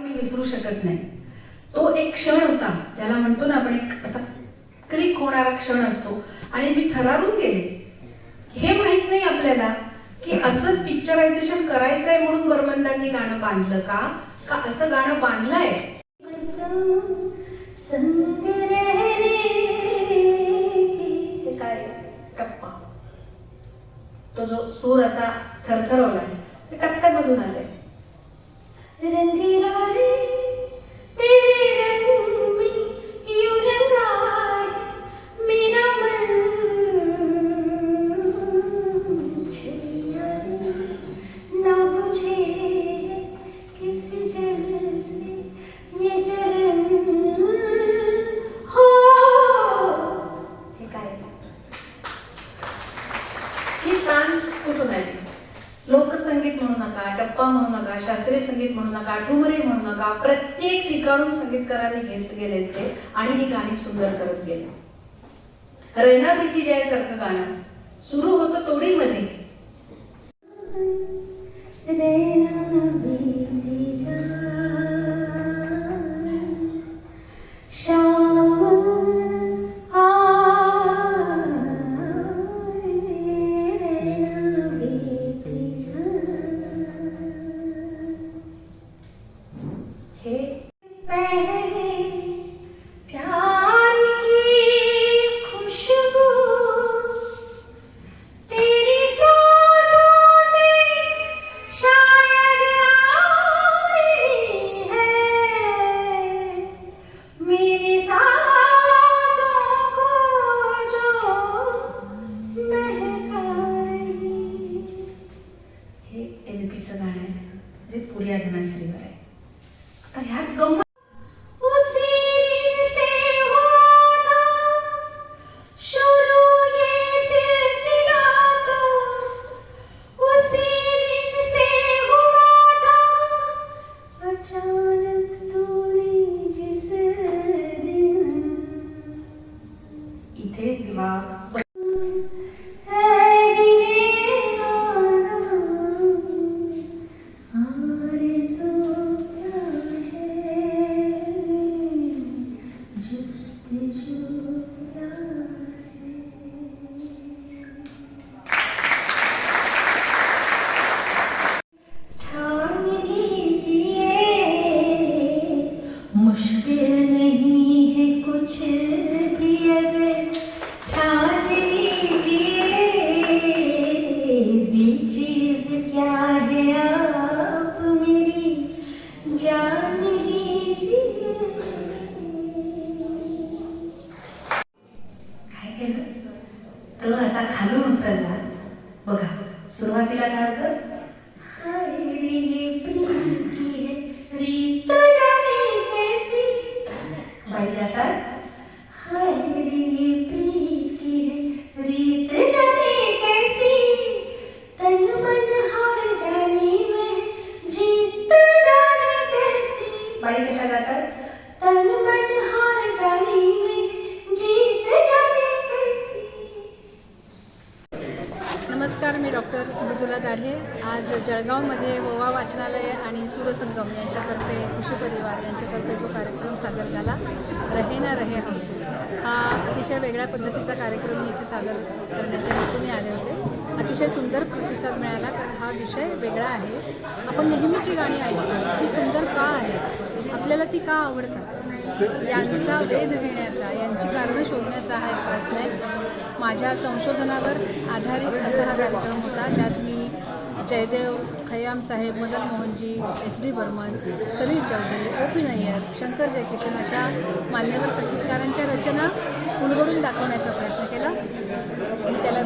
मी विसरू शकत नाही. तो एक क्षण होता ज्याला म्हणतो ना आपण एक असा क्लिक होणारा क्षण असतो. आणि मी थरारून गेले. हे माहीत नाही आपल्याला की असं पिक्चरायझेशन करायचंय म्हणून बर्मंदांनी गाणं बांधलं का? का असं गाणं बांधलंय? काय टप्पा तो जो सूर असा थरथरवला ते टप्प्यामधून आलाय. टप्पा म्हणू नका शास्त्रीय संगीत म्हणू नका ठुमरी म्हणू नका प्रत्येक ठिकाणून संगीतकारांनी घेत गेले ते आणि ही गाणी सुंदर करत गेले. रैना भीती जय सारखं गाणं सुरू होतं तोडीमध्ये इथे असा खालून उचलला बघा सुरुवातीला काय होतं? हाय रे नमस्कार मी डॉक्टर मृदुला दाढे. आज जळगावमध्ये गोवा वाचनालय आणि सूरसंगम यांच्यातर्फे कृषी परिवार यांच्यातर्फे जो कार्यक्रम सादर झाला रहे ना रहे हम. हा अतिशय वेगळ्या पद्धतीचा कार्यक्रम मी इथे सादर करण्याच्या हेतूने आले होते. अतिशय सुंदर प्रतिसाद मिळाला कारण हा विषय वेगळा आहे. आपण नेहमीची गाणी ऐकतो ती सुंदर का आहे आपल्याला ती का आवडतात? यांचा वेध घेण्याचा शोधण्याचा हा एक प्रयत्न आहे. माझ्या संशोधनावर आधारित असा हा कार्यक्रम होता ज्यात मी Jaidev Khayyam Saheb Madan Mohanji S D Burman Salil Chaudhary O P Nayyar Shankar Jaikishan अशा मान्यवर संगीतकारांच्या रचना उलगडून दाखवण्याचा प्रयत्न केला. त्याला